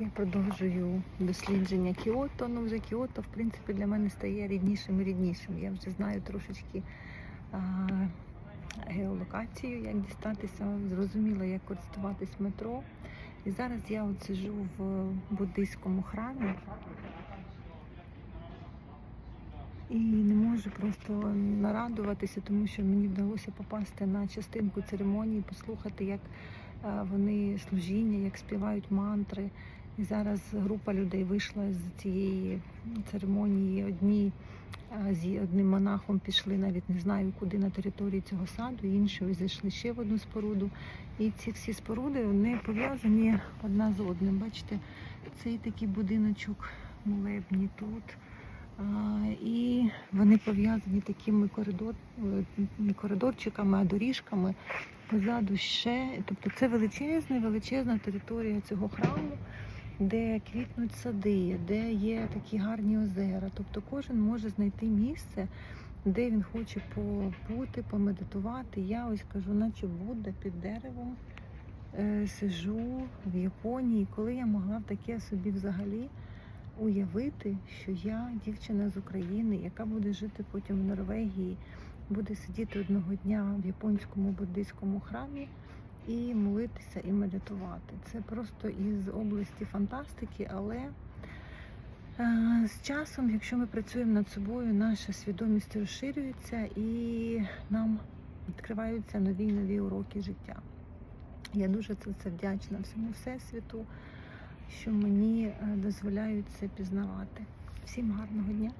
Я продовжую дослідження Кіото. Ну, вже Кіото, в принципі, для мене стає ріднішим і ріднішим. Я вже знаю трошечки а, геолокацію, як дістатися, зрозуміла, як користуватись метро. І зараз я от сиджу в буддийському храмі і не можу просто нарадуватися, тому що мені вдалося попасти на частинку церемонії, послухати, як вони служіння, як співають мантри. І зараз група людей вийшла з цієї церемонії. Одні з одним монахом пішли, навіть не знаю куди на території цього саду, інші зайшли ще в одну споруду. І ці всі споруди вони пов'язані одна з одним. Бачите, цей такий будиночок молебні тут. І вони пов'язані такими коридор, е, не коридорчиками, а доріжками. Позаду ще. Тобто це величезна, величезна територія цього храму, де квітнуть сади, де є такі гарні озера. Тобто кожен може знайти місце, де він хоче побути, помедитувати. Я ось кажу, наче Будда під деревом е, сижу в Японії, коли я могла таке собі взагалі уявити, що я дівчина з України, яка буде жити потім в Норвегії, буде сидіти одного дня в японському буддийському храмі і молитися і медитувати. Це просто із області фантастики, але е, з часом, якщо ми працюємо над собою, наша свідомість розширюється і нам відкриваються нові нові уроки життя. Я дуже за це вдячна всьому всесвіту, що мені е, дозволяють це пізнавати. Всім гарного дня!